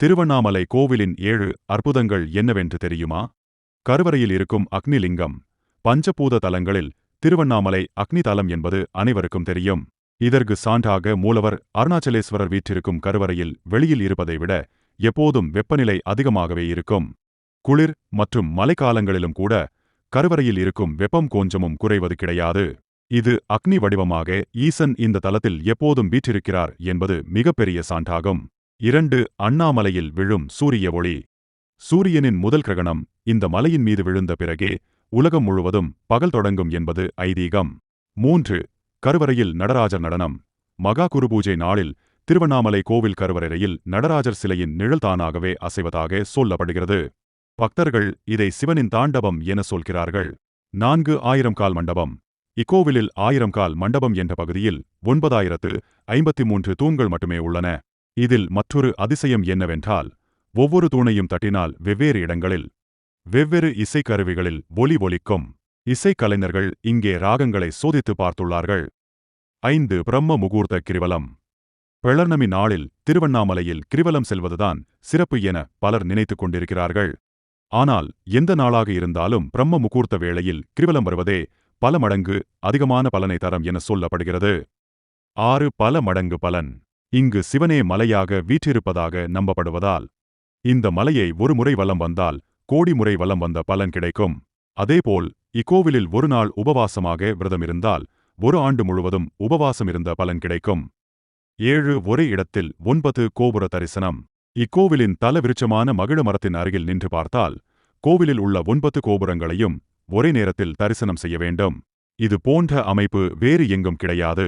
திருவண்ணாமலை கோவிலின் ஏழு அற்புதங்கள் என்னவென்று தெரியுமா? கருவறையில் இருக்கும் அக்னிலிங்கம் பஞ்சபூத தலங்களில் திருவண்ணாமலை அக்னி தலம் என்பது அனைவருக்கும் தெரியும். இதற்கு சான்றாக மூலவர் அருணாச்சலேஸ்வரர் வீற்றிருக்கும் கருவறையில் வெளியில் இருப்பதை விட எப்போதும் வெப்பநிலை அதிகமாகவே இருக்கும். குளிர் மற்றும் மழைக்காலங்களிலும் கூட கருவறையில் இருக்கும் வெப்பம் கொஞ்சமும் குறைவது கிடையாது. இது அக்னி வடிவமாக ஈசன் இந்த தலத்தில் எப்போதும் வீற்றிருக்கிறார் என்பது மிகப்பெரிய சான்றாகும். இரண்டு அண்ணாமலையில் விழும் சூரிய ஒளி. சூரியனின் முதல் கிரகணம் இந்த மலையின் மீது விழுந்த பிறகே உலகம் முழுவதும் பகல் தொடங்கும் என்பது ஐதீகம். மூன்று கருவறையில் நடராஜர் நடனம். மகா குருபூஜை நாளில் திருவண்ணாமலை கோவில் கருவறையில் நடராஜர் சிலையின் நிழல் தானாகவே அசைவதாக சொல்லப்படுகிறது. பக்தர்கள் இதை சிவனின் தாண்டவம் என சொல்கிறார்கள். நான்கு ஆயிரம் கால் மண்டபம். இக்கோவிலில் ஆயிரம் கால் மண்டபம் என்ற பகுதியில் ஒன்பதாயிரத்து ஐம்பத்தி மூன்று தூண்கள் மட்டுமே உள்ளன. இதில் மற்றொரு அதிசயம் என்னவென்றால் ஒவ்வொரு தூணையும் தட்டினால் வெவ்வேறு இடங்களில் வெவ்வேறு இசைக்கருவிகளில் ஒலி ஒலிக்கும் இசைக்கலைஞர்கள் இங்கே ராகங்களை சோதித்து பார்த்துள்ளார்கள். ஐந்து பிரம்ம முகூர்த்த கிரிவலம். பிளர்ணமி நாளில் திருவண்ணாமலையில் கிரிவலம் செல்வதுதான் சிறப்பு என பலர் நினைத்துக் கொண்டிருக்கிறார்கள். ஆனால் எந்த நாளாக இருந்தாலும் பிரம்ம முகூர்த்த வேளையில் கிரிவலம் வருவதே பல மடங்கு அதிகமான பலனை தரம் என சொல்லப்படுகிறது. ஆறு பல மடங்கு பலன். இங்கு சிவனே மலையாக வீற்றிருப்பதாக நம்பப்படுவதால் இந்த மலையை ஒரு முறை வலம் வந்தால் கோடி முறை வலம் வந்த பலன் கிடைக்கும். அதேபோல் இக்கோவிலில் ஒரு நாள் உபவாசமாக விரதமிருந்தால் ஒரு ஆண்டு முழுவதும் உபவாசம் இருந்த பலன் கிடைக்கும். ஏழு ஒரே இடத்தில் ஒன்பது கோபுர தரிசனம். இக்கோவிலின் தலவிருச்சமான மகிழ மரத்தின் அருகில் நின்று பார்த்தால் கோவிலில் உள்ள ஒன்பது கோபுரங்களையும் ஒரே நேரத்தில் தரிசனம் செய்ய வேண்டும். இது போன்ற அமைப்பு வேறு எங்கும் கிடையாது.